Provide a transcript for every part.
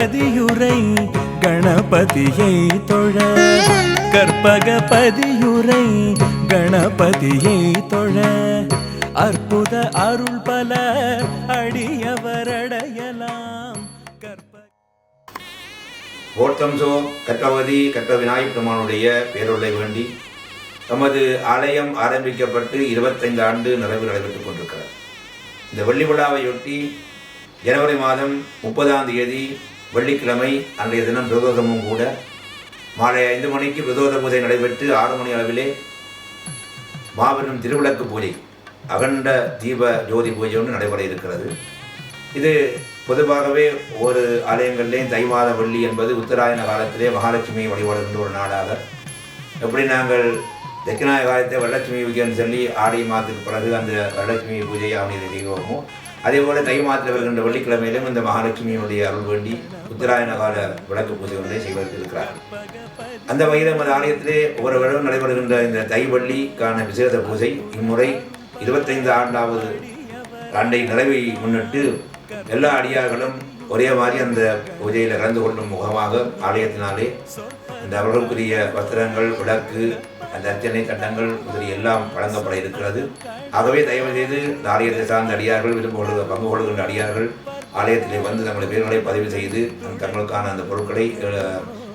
பதியுரை கணபதியை தொழ. கற்பக பதியுரை கணபதியை தொழ. அற்புத அருள் பல அடியவரடையலாம். கற்ப ஓட்டம்சோ கற்பவதி கற்ப விநாயகப் பெருமானுடைய வேண்டி தமது ஆலயம் ஆரம்பிக்கப்பட்டு இருபத்தைந்து ஆண்டு நிறைவு நடைபெற்றுக் கொண்டிருக்கிறார். இந்த வெள்ளி விழாவையொட்டி ஜனவரி மாதம் முப்பதாம் தேதி வெள்ளிக்கிழமை அன்றைய தினம் பிரதோஷமும் கூட மாலை ஐந்து மணிக்கு பிரதோஷ பூஜை நடைபெற்று ஆறு மணி அளவிலே மாபெரும் திருவிளக்கு பூஜை அகண்ட தீப ஜோதி பூஜை ஒன்று நடைபெற இருக்கிறது. இது பொதுவாகவே ஒரு ஆலயங்களிலேயும் தை மாத வெள்ளி என்பது உத்தராயண காலத்திலே மகாலட்சுமியை வழிபடுகின்ற ஒரு நாளாக. எப்படி நாங்கள் தட்சிணாய காலத்தை வரலட்சுமி விஜயன்னு சொல்லி ஆடி மாதத்துக்கு பிறகு அந்த வரலட்சுமி பூஜையை அவனை செய்வோமோ அதே போல தை மாதத்தில் வருகின்ற வெள்ளிக்கிழமையிலும் இந்த மகாலட்சுமியினுடைய அருள் வேண்டி உத்தராயண கால விளக்கு பூஜை ஒன்றை செய்வதற்கு இருக்கிறார் அந்த வகையில் நமது ஆலயத்திலே ஒவ்வொரு வருடம் நடைபெறுகின்ற இந்த தை வள்ளிக்கான விசேத பூஜை இம்முறை இருபத்தைந்து ஆண்டாவது ஆண்டை நிறைவை முன்னிட்டு எல்லா அடியார்களும் ஒரே மாதிரி அந்த பூஜையில் கலந்து கொள்ளும் முகமாக ஆலயத்தினாலே அந்த அவர்களுக்குரிய வஸ்திரங்கள் விளக்கு அந்த அர்ச்சனை கட்டங்கள் முதலிய எல்லாம் வழங்கப்பட இருக்கிறது. ஆகவே தயவு செய்து இந்த ஆலயத்தை சார்ந்த அடியார்கள் விரும்ப கொள்கிற பங்கு கொள்கின்ற அடியார்கள் ஆலயத்திலே வந்து தங்களுடைய பேர்களை பதிவு செய்து தங்களுக்கான அந்த பொருட்களை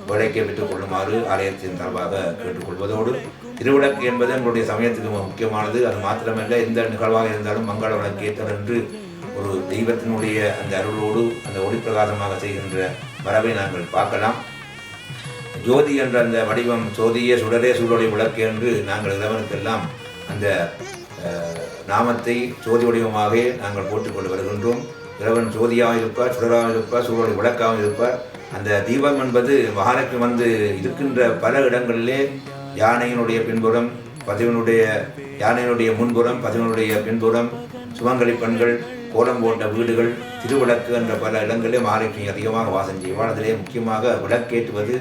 விலைக்கு பெற்றுக் கொள்ளுமாறு ஆலயத்தின் சார்பாக கேட்டுக்கொள்வதோடு திருவிளக்கு என்பது எங்களுடைய சமயத்துக்கு முக்கியமானது. அது மாத்திரமல்ல எந்த நிகழ்வாக இருந்தாலும் மங்கள விளக்கேற்றல் என்று ஒரு தெய்வத்தினுடைய அந்த அருளோடு அந்த ஒளிப்பிரகாசமாக செய்கின்ற மரபை நாங்கள் பார்க்கலாம். ஜோதி என்ற அந்த வடிவம் ஜோதியே சுடரே சுடொளி விளக்கு என்று நாங்கள் இறைவனுக்கெல்லாம் அந்த நாமத்தை ஜோதி வடிவமாக நாங்கள் போட்டுக்கொண்டு வருகின்றோம். இறைவன் ஜோதியாக இருப்பார் சுடராக இருப்பார் சூழொளி விளக்காகவும் இருப்பார். அந்த தீபம் என்பது மகாலட்சுமி வந்து இருக்கின்ற பல இடங்களிலே யானையினுடைய பின்புறம் பதிவனுடைய யானையினுடைய முன்புறம் பதிவனுடைய பின்புறம் சுமங்கலி பெண்கள் கோலம் போட்ட வீடுகள் திருவிளக்கு என்ற பல இடங்களிலே மகாலட்சுமி அதிகமாக வாசம் செய்வார் அதிலே முக்கியமாக விளக்கேற்றுவது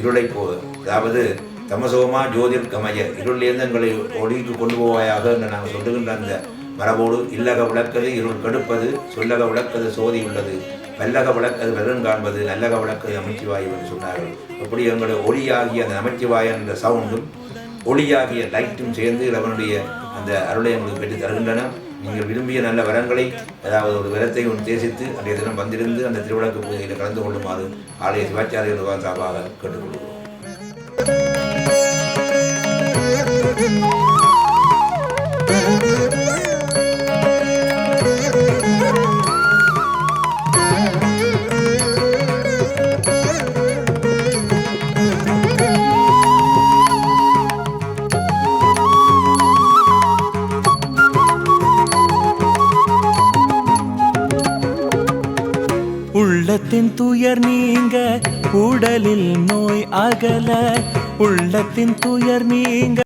இருளை போ அதாவது தமசோமா ஜோதிர் கமய இருளிலிருந்து எங்களை ஒளிக்கு கொண்டு போவாயாக என்று நாங்கள் சொல்லுகின்ற அந்த மரபோடு இல்லக விளக்கது இருள் கடுப்பது சொல்லக விளக்கது சோதி உள்ளது. பல்லக விளக்கது வெறும் காண்பது நல்லக விளக்கது அமைச்சிவாய் என்று சொன்னார்கள். அப்படி எங்களுடைய ஒளியாகிய அந்த அமைச்சிவாய் என்ற சவுண்டும் ஒளியாகிய லைட்டும் சேர்ந்து இறைவனுடைய அந்த அருளை எங்களுக்கு பெற்று தருகின்றன. நீங்கள் விரும்பிய நல்ல வரங்களை அதாவது ஒரு விரத்தை ஒன்று தேசித்து அன்றைய தினம் வந்திருந்து அந்த திருவிளக்கு பூஜையில் கலந்து கொள்ளுமாறு ஆலய சிவாச்சாரியர்கள் சார்பாக கேட்டுக்கொள்கிறோம். உள்ளத்தின் துயர் நீங்க உடலில் நோய் அகல உள்ளத்தின் துயர் நீங்க.